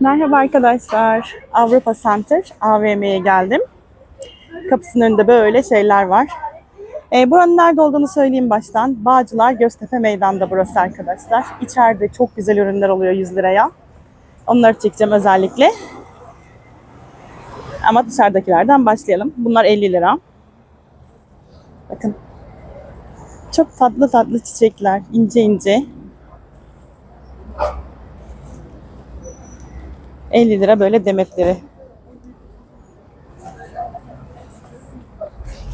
Merhaba arkadaşlar. Avrupa Center AVM'ye geldim. Kapısının önünde böyle şeyler var. E, buranın nerede olduğunu söyleyeyim baştan. Bağcılar Göztepe Meydan'da burası arkadaşlar. İçeride çok güzel ürünler oluyor 100 liraya. Onları çekeceğim özellikle. Ama dışarıdakilerden başlayalım. Bunlar 50 lira. Bakın. Çok tatlı tatlı çiçekler. ince ince. 50 lira böyle demetleri.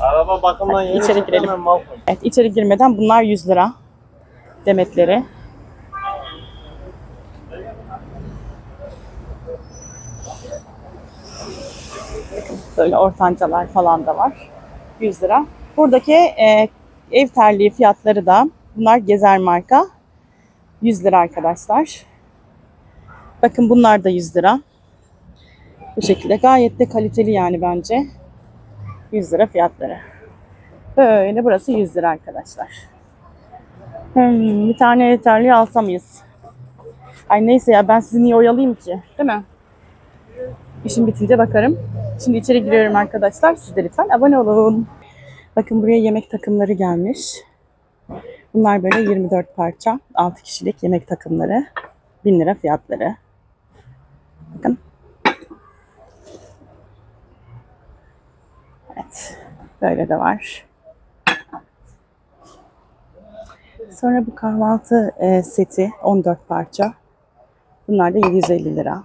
Araba bakımdan yeni içeri girelim. Evet içeri girmeden bunlar 100 lira demetleri. Böyle ortancalar falan da var. 100 lira. Buradaki e, ev terliği fiyatları da bunlar Gezer marka. 100 lira arkadaşlar. Bakın bunlar da 100 lira. Bu şekilde gayet de kaliteli yani bence. 100 lira fiyatları. Böyle burası 100 lira arkadaşlar. Hmm, bir tane yeterli alsam mıyız? Ay neyse ya ben sizi niye oyalayayım ki? Değil mi? İşim bitince bakarım. Şimdi içeri giriyorum arkadaşlar. Siz de lütfen abone olun. Bakın buraya yemek takımları gelmiş. Bunlar böyle 24 parça. 6 kişilik yemek takımları. 1000 lira fiyatları. Bakın. Evet. Böyle de var. Sonra bu kahvaltı e, seti 14 parça. Bunlar da 750 lira.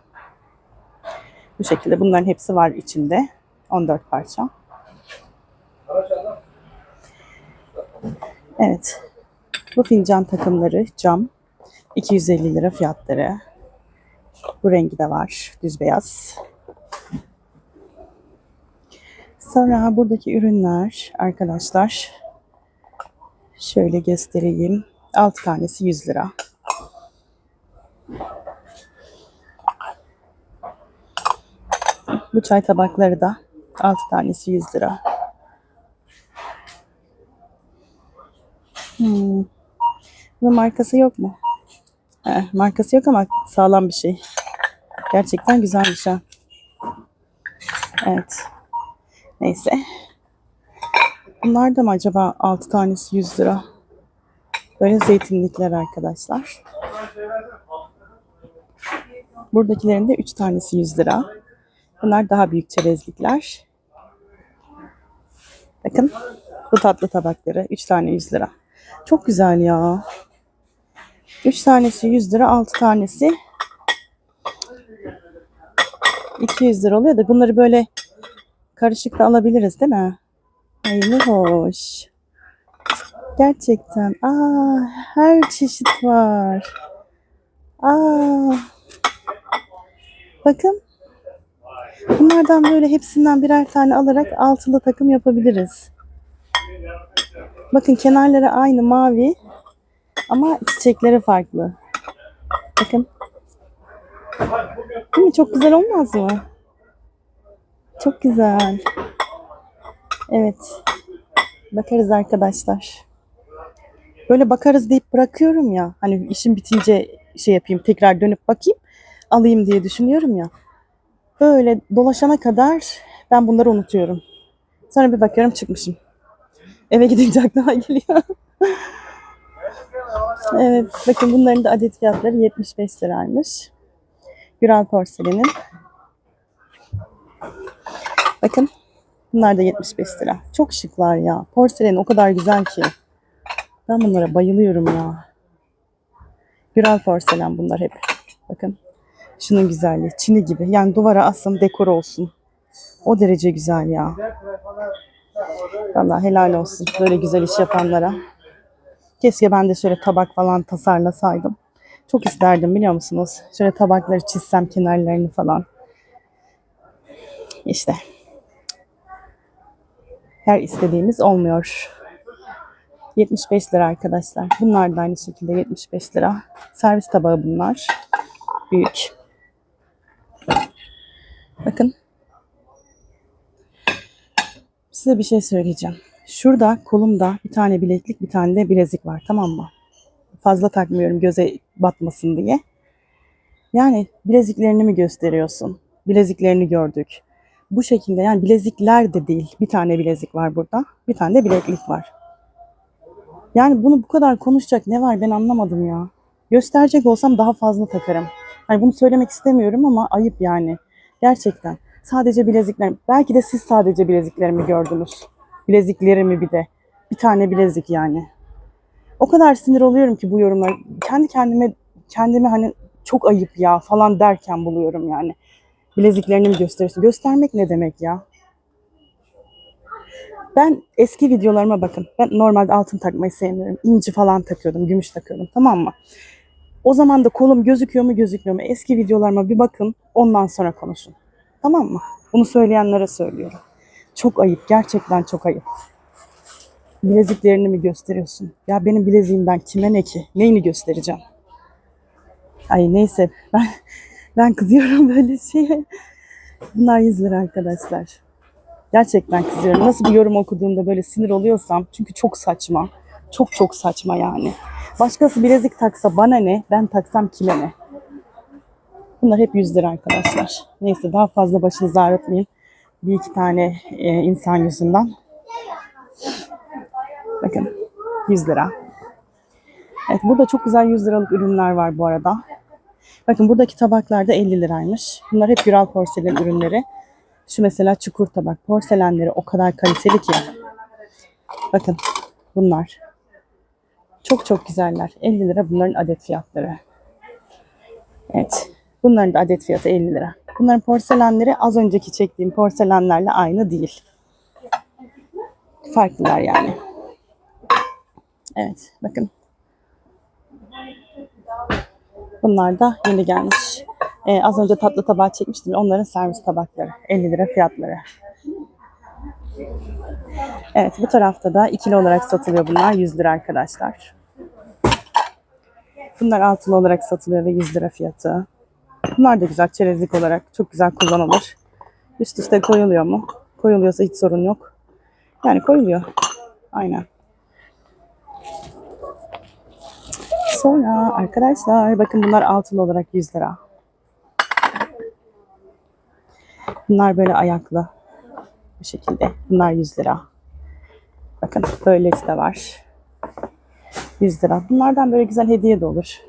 Bu şekilde bunların hepsi var içinde. 14 parça. Evet. Bu fincan takımları cam. 250 lira fiyatları. Bu rengi de var. Düz beyaz. Sonra buradaki ürünler arkadaşlar şöyle göstereyim. 6 tanesi 100 lira. Bu çay tabakları da 6 tanesi 100 lira. Hmm. Bunun markası yok mu? Eh, markası yok ama sağlam bir şey. Gerçekten güzelmiş ha. Evet. Neyse. Bunlar da mı acaba 6 tanesi 100 lira? Böyle zeytinlikler arkadaşlar. Buradakilerin de 3 tanesi 100 lira. Bunlar daha büyük çerezlikler. Bakın bu tatlı tabakları 3 tane 100 lira. Çok güzel ya. 3 tanesi 100 lira, 6 tanesi 200 lira oluyor da bunları böyle karışık da alabiliriz değil mi? Ay ne hoş. Gerçekten. Aa, her çeşit var. Aa. Bakın. Bunlardan böyle hepsinden birer tane alarak altılı takım yapabiliriz. Bakın kenarları aynı mavi ama çiçekleri farklı. Bakın. Değil mi? Çok güzel olmaz mı? Çok güzel. Evet. Bakarız arkadaşlar. Böyle bakarız deyip bırakıyorum ya. Hani işim bitince şey yapayım tekrar dönüp bakayım alayım diye düşünüyorum ya. Böyle dolaşana kadar ben bunları unutuyorum. Sonra bir bakıyorum çıkmışım. Eve gidince aklıma geliyor. evet bakın bunların da adet fiyatları 75 liraymış. Güral porselenin. Bakın bunlar da 75 lira. Çok şıklar ya. Porselen o kadar güzel ki. Ben bunlara bayılıyorum ya. Güral porselen bunlar hep. Bakın. Şunun güzelliği. Çini gibi. Yani duvara asın dekor olsun. O derece güzel ya. Vallahi helal olsun. Böyle güzel iş yapanlara. Keşke ben de şöyle tabak falan tasarlasaydım. Çok isterdim biliyor musunuz? Şöyle tabakları çizsem kenarlarını falan. İşte. Her istediğimiz olmuyor. 75 lira arkadaşlar. Bunlar da aynı şekilde 75 lira. Servis tabağı bunlar. Büyük. Bakın. Size bir şey söyleyeceğim. Şurada kolumda bir tane bileklik, bir tane de bilezik var tamam mı? Fazla takmıyorum göze batmasın diye. Yani bileziklerini mi gösteriyorsun? Bileziklerini gördük. Bu şekilde yani bilezikler de değil. Bir tane bilezik var burada. Bir tane de bileklik var. Yani bunu bu kadar konuşacak ne var ben anlamadım ya. Gösterecek olsam daha fazla takarım. Hani bunu söylemek istemiyorum ama ayıp yani. Gerçekten. Sadece bilezikler. Belki de siz sadece bileziklerimi gördünüz. Bileziklerimi bir de. Bir tane bilezik yani. O kadar sinir oluyorum ki bu yorumlar. Kendi kendime kendimi hani çok ayıp ya falan derken buluyorum yani. Bileziklerini mi gösteriyorsun? Göstermek ne demek ya? Ben eski videolarıma bakın. Ben normalde altın takmayı sevmiyorum. İnci falan takıyordum, gümüş takıyordum. Tamam mı? O zaman da kolum gözüküyor mu gözükmüyor mu? Eski videolarıma bir bakın. Ondan sonra konuşun. Tamam mı? Bunu söyleyenlere söylüyorum. Çok ayıp. Gerçekten çok ayıp. Bileziklerini mi gösteriyorsun? Ya benim bileziğimden kime ne ki? Neyini göstereceğim? Ay neyse ben ben kızıyorum böyle şeye. Bunlar 100 lira arkadaşlar. Gerçekten kızıyorum. Nasıl bir yorum okuduğumda böyle sinir oluyorsam çünkü çok saçma. Çok çok saçma yani. Başkası bilezik taksa bana ne? Ben taksam kime ne? Bunlar hep 100 lira arkadaşlar. Neyse daha fazla başınızı ağrıtmayayım. Bir iki tane e, insan yüzünden. Bakın 100 lira. Evet burada çok güzel 100 liralık ürünler var bu arada. Bakın buradaki tabaklar da 50 liraymış. Bunlar hep Güral porselen ürünleri. Şu mesela çukur tabak. Porselenleri o kadar kaliteli ki. Bakın bunlar. Çok çok güzeller. 50 lira bunların adet fiyatları. Evet. Bunların da adet fiyatı 50 lira. Bunların porselenleri az önceki çektiğim porselenlerle aynı değil. Farklılar yani. Evet bakın. Bunlar da yeni gelmiş. Ee, az önce tatlı tabağı çekmiştim. Onların servis tabakları. 50 lira fiyatları. Evet bu tarafta da ikili olarak satılıyor bunlar. 100 lira arkadaşlar. Bunlar altılı olarak satılıyor ve 100 lira fiyatı. Bunlar da güzel çerezlik olarak. Çok güzel kullanılır. Üst üste koyuluyor mu? Koyuluyorsa hiç sorun yok. Yani koyuluyor. Aynen. Sonra arkadaşlar bakın bunlar altılı olarak 100 lira. Bunlar böyle ayaklı. Bu şekilde. Bunlar 100 lira. Bakın böylesi de var. 100 lira. Bunlardan böyle güzel hediye de olur.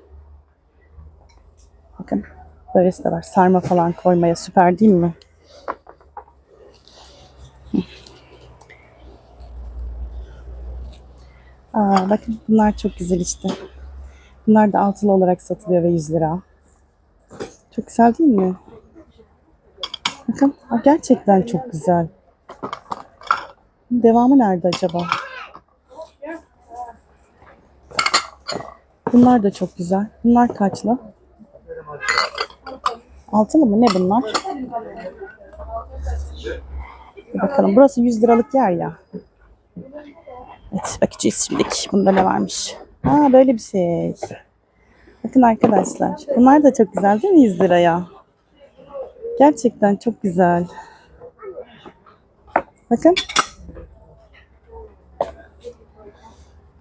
Bakın böylesi de var. Sarma falan koymaya süper değil mi? Aa, bakın bunlar çok güzel işte. Bunlar da altılı olarak satılıyor ve 100 lira. Çok güzel değil mi? Bakın gerçekten çok güzel. Devamı nerede acaba? Bunlar da çok güzel. Bunlar kaçlı? Altılı mı? Ne bunlar? Bir bakalım. Burası 100 liralık yer ya. Evet bakacağız şimdilik. Bunda ne varmış? Ha böyle bir şey. Bakın arkadaşlar. Bunlar da çok güzel değil mi 100 liraya? Gerçekten çok güzel. Bakın.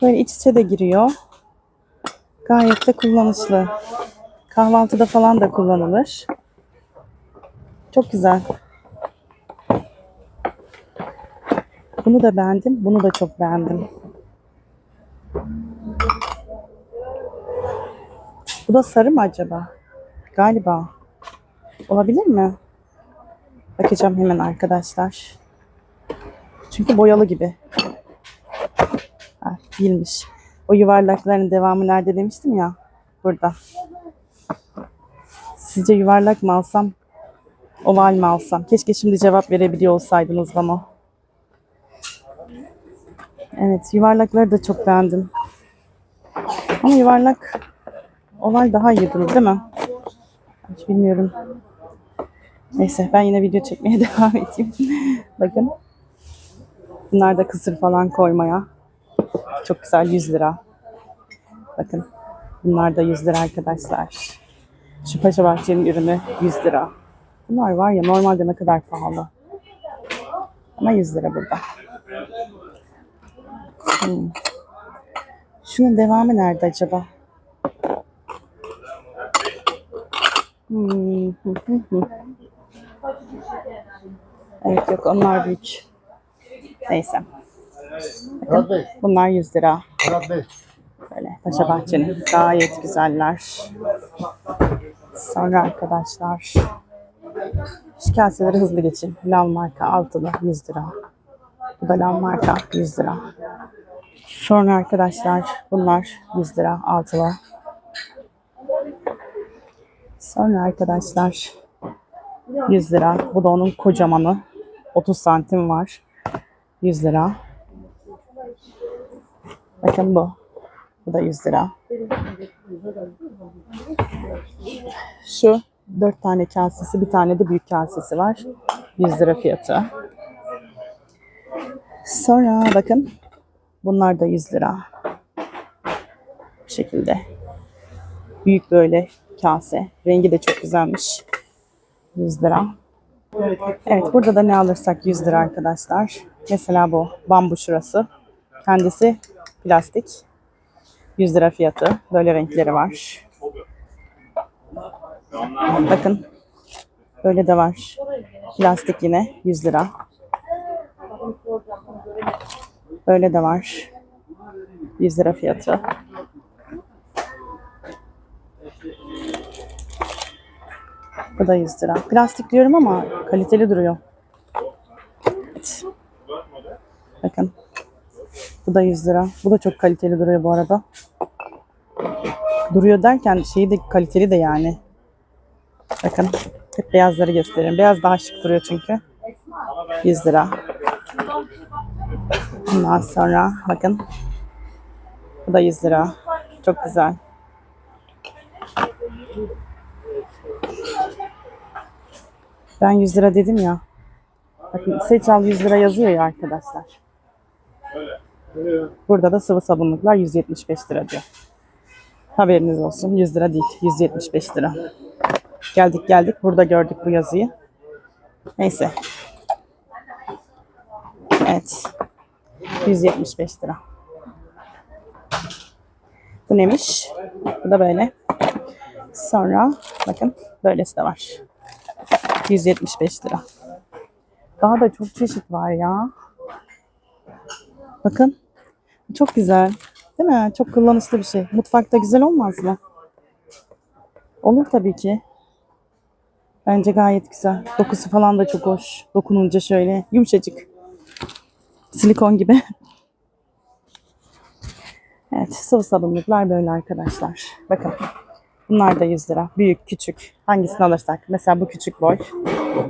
Böyle iç içe de giriyor. Gayet de kullanışlı. Kahvaltıda falan da kullanılır. Çok güzel. Bunu da beğendim. Bunu da çok beğendim. Bu da sarı mı acaba? Galiba. Olabilir mi? Bakacağım hemen arkadaşlar. Çünkü boyalı gibi. Ha, değilmiş. O yuvarlakların devamı nerede demiştim ya. Burada. Sizce yuvarlak mı alsam? Oval mi alsam? Keşke şimdi cevap verebiliyor olsaydınız bana. Evet yuvarlakları da çok beğendim. Ama yuvarlak oval daha iyi durur değil mi? Hiç bilmiyorum. Neyse ben yine video çekmeye devam edeyim. Bakın. Bunlar da kısır falan koymaya. Çok güzel 100 lira. Bakın. Bunlar da 100 lira arkadaşlar. Şu Paşa Bahçe'nin ürünü 100 lira. Bunlar var ya normalde ne kadar pahalı. Ama 100 lira burada. Hmm. Şunun devamı nerede acaba? Hmm. Evet yok onlar büyük. Neyse. Bey, Bunlar 100 lira. Böyle Paşa Bahçe'nin gayet güzeller. Sonra arkadaşlar şu kaseleri hızlı geçin. Lav marka altılı 100 lira. Bu da lav marka 100 lira. Sonra arkadaşlar bunlar 100 lira altılı. Sonra arkadaşlar 100 lira. Bu da onun kocamanı. 30 santim var. 100 lira. Bakın bu. Bu da 100 lira. Şu 4 tane kasesi, bir tane de büyük kasesi var. 100 lira fiyatı. Sonra bakın bunlar da 100 lira. Bu şekilde. Büyük böyle kase. Rengi de çok güzelmiş. 100 lira. Evet burada da ne alırsak 100 lira arkadaşlar. Mesela bu bambu şurası. Kendisi plastik. 100 lira fiyatı. Böyle renkleri var. Bakın. Böyle de var. Plastik yine 100 lira. Böyle de var. 100 lira fiyatı. Bu da 100 lira. Plastik diyorum ama kaliteli duruyor. Evet. Bakın. Bu da 100 lira. Bu da çok kaliteli duruyor bu arada. Duruyor derken şeyi de kaliteli de yani. Bakın. Hep beyazları göstereyim. Beyaz daha şık duruyor çünkü. 100 lira. Ondan sonra bakın. Bu da 100 lira. Çok güzel. Ben 100 lira dedim ya. Bakın Seçal 100 lira yazıyor ya arkadaşlar. Burada da sıvı sabunluklar 175 lira diyor. Haberiniz olsun. 100 lira değil. 175 lira. Geldik geldik. Burada gördük bu yazıyı. Neyse. Evet. 175 lira. Bu neymiş? Bu da böyle. Sonra bakın böylesi de var. 175 lira. Daha da çok çeşit var ya. Bakın. Çok güzel. Değil mi? Çok kullanışlı bir şey. Mutfakta güzel olmaz mı? Olur tabii ki. Bence gayet güzel. Dokusu falan da çok hoş. Dokununca şöyle yumuşacık. Silikon gibi. Evet, sıvı sabunluklar böyle arkadaşlar. Bakın. Bunlar da 100 lira. Büyük, küçük. Hangisini alırsak. Mesela bu küçük boy.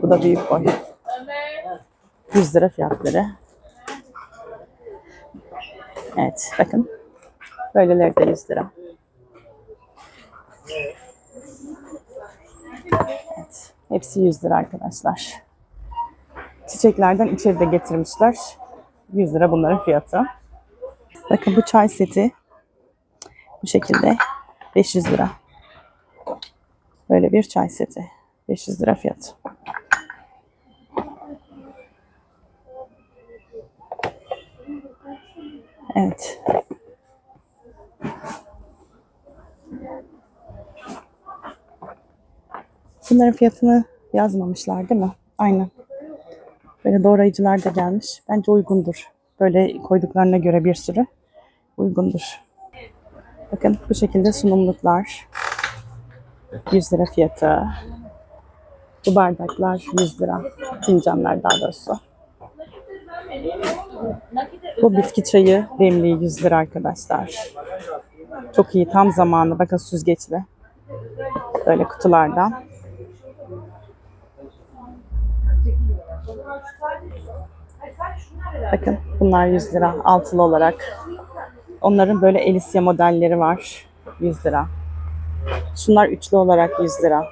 Bu da büyük boy. 100 lira fiyatları. Evet, bakın. Böyleleri de 100 lira. Evet, hepsi 100 lira arkadaşlar. Çiçeklerden içeri de getirmişler. 100 lira bunların fiyatı. Bakın bu çay seti bu şekilde 500 lira. Böyle bir çay seti. 500 lira fiyatı. Evet. Bunların fiyatını yazmamışlar değil mi? Aynen. Böyle doğrayıcılar da gelmiş. Bence uygundur. Böyle koyduklarına göre bir sürü uygundur. Bakın bu şekilde sunumluklar. 100 lira fiyatı. Bu bardaklar 100 lira. Fincanlar daha doğrusu. Bu bitki çayı demliği 100 lira arkadaşlar. Çok iyi tam zamanı. Bakın süzgeçli. Böyle kutulardan. Bakın bunlar 100 lira altılı olarak. Onların böyle Elisya modelleri var. 100 lira. Şunlar üçlü olarak 100 lira.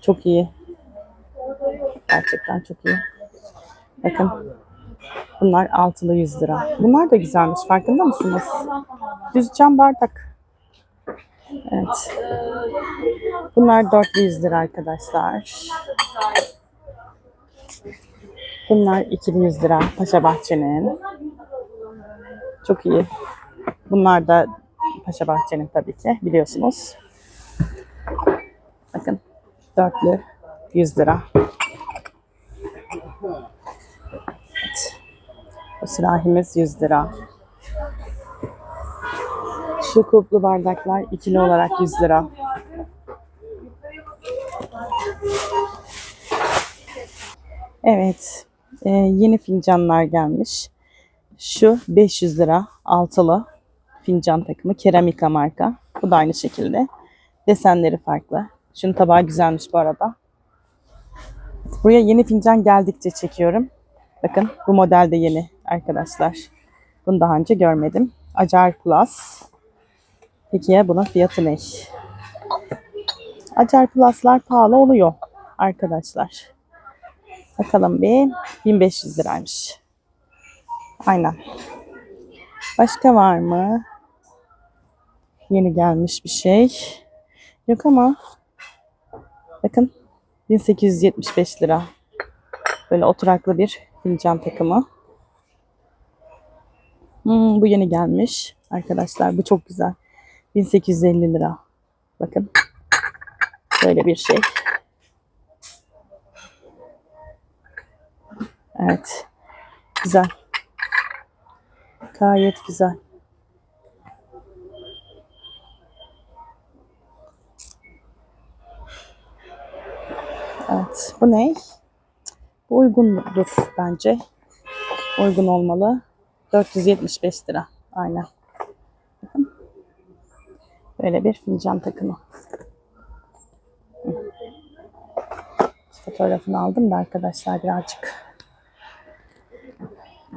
Çok iyi. Gerçekten çok iyi. Bakın. Bunlar altılı 100 lira. Bunlar da güzelmiş. Farkında mısınız? Düz cam bardak. Evet. Bunlar 400 lira arkadaşlar. Bunlar 2100 lira Paşa Bahçe'nin. Çok iyi. Bunlar da Paşa Bahçe'nin tabii ki biliyorsunuz. Bakın dörtlü 100 lira. Evet. Bu sürahimiz 100 lira. Şu kuplu bardaklar ikili olarak 100 lira. Evet. E, yeni fincanlar gelmiş. Şu 500 lira altılı fincan takımı. Keramika marka. Bu da aynı şekilde. Desenleri farklı. Şunun tabağı güzelmiş bu arada. Buraya yeni fincan geldikçe çekiyorum. Bakın bu model de yeni arkadaşlar. Bunu daha önce görmedim. Acar Plus. Peki ya bunun fiyatı ne? Acar Plus'lar pahalı oluyor arkadaşlar. Bakalım bir 1500 liraymış. Aynen. Başka var mı? Yeni gelmiş bir şey. Yok ama bakın 1875 lira. Böyle oturaklı bir fincan takımı. Hmm, bu yeni gelmiş. Arkadaşlar bu çok güzel. 1850 lira. Bakın. Böyle bir şey. Evet. Güzel. Gayet güzel. Evet. Bu ne? Bu uygundur bence. Uygun olmalı. 475 lira. Aynen. Böyle bir fincan takımı. Fotoğrafını aldım da arkadaşlar birazcık.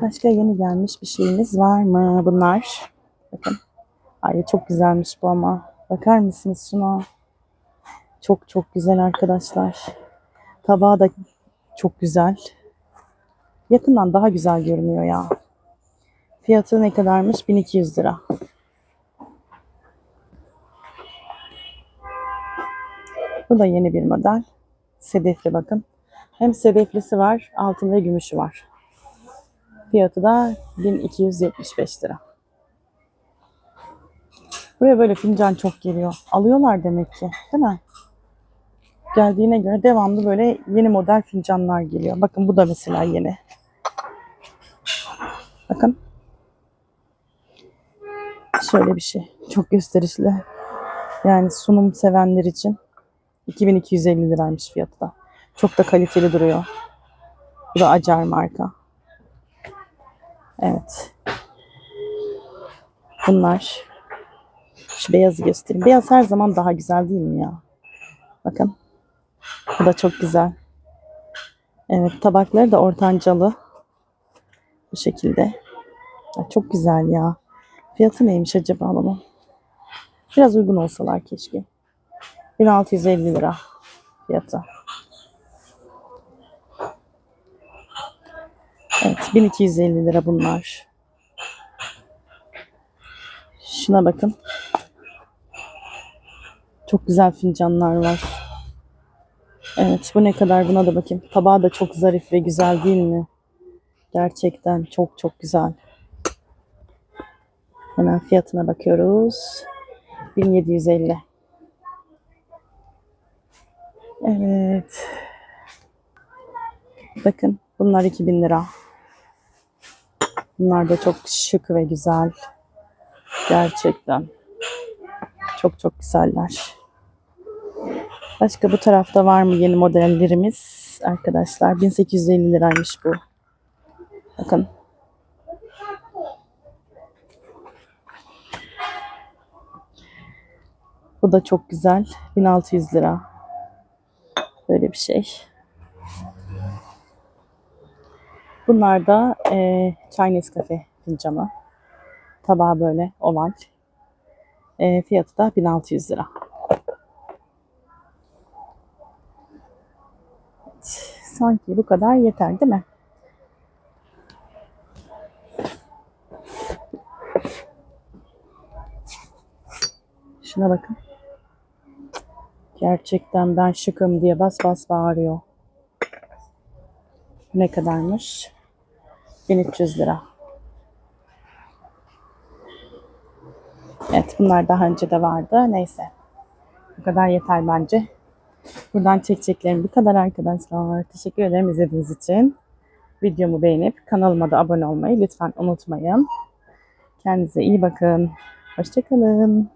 Başka yeni gelmiş bir şeyimiz var mı? Bunlar. Bakın. Ay çok güzelmiş bu ama. Bakar mısınız şuna? Çok çok güzel arkadaşlar. Tabağı da çok güzel. Yakından daha güzel görünüyor ya. Fiyatı ne kadarmış? 1200 lira. Bu da yeni bir model. Sedefli bakın. Hem sedeflisi var, altın ve gümüşü var. Fiyatı da 1275 lira. Buraya böyle fincan çok geliyor. Alıyorlar demek ki, değil mi? Geldiğine göre devamlı böyle yeni model fincanlar geliyor. Bakın bu da mesela yeni. Bakın. Şöyle bir şey. Çok gösterişli. Yani sunum sevenler için 2250 liraymış fiyatı da. Çok da kaliteli duruyor. Bu da Acar marka. Evet. Bunlar. Şu beyazı göstereyim. Beyaz her zaman daha güzel değil mi ya? Bakın. Bu da çok güzel. Evet tabakları da ortancalı. Bu şekilde. Ay, çok güzel ya. Fiyatı neymiş acaba bunun? Biraz uygun olsalar keşke. 1650 lira fiyatı. Evet 1250 lira bunlar. Şuna bakın. Çok güzel fincanlar var. Evet bu ne kadar buna da bakayım. Tabağı da çok zarif ve güzel değil mi? Gerçekten çok çok güzel. Hemen fiyatına bakıyoruz. 1750. Evet. Bakın bunlar 2000 lira. Bunlar da çok şık ve güzel. Gerçekten. Çok çok güzeller. Başka bu tarafta var mı yeni modellerimiz? Arkadaşlar 1850 liraymış bu. Bakın. Bu da çok güzel. 1600 lira. Böyle bir şey. Bunlar da e, Chinese Cafe fincanı. Tabağı böyle oval. E, fiyatı da 1600 lira. Evet, sanki bu kadar yeter değil mi? Şuna bakın. Gerçekten ben şıkım diye bas bas bağırıyor. Ne kadarmış? 1300 lira. Evet bunlar daha önce de vardı. Neyse. Bu kadar yeter bence. Buradan çekeceklerim bu kadar arkadaşlar. Teşekkür ederim izlediğiniz için. Videomu beğenip kanalıma da abone olmayı lütfen unutmayın. Kendinize iyi bakın. Hoşçakalın.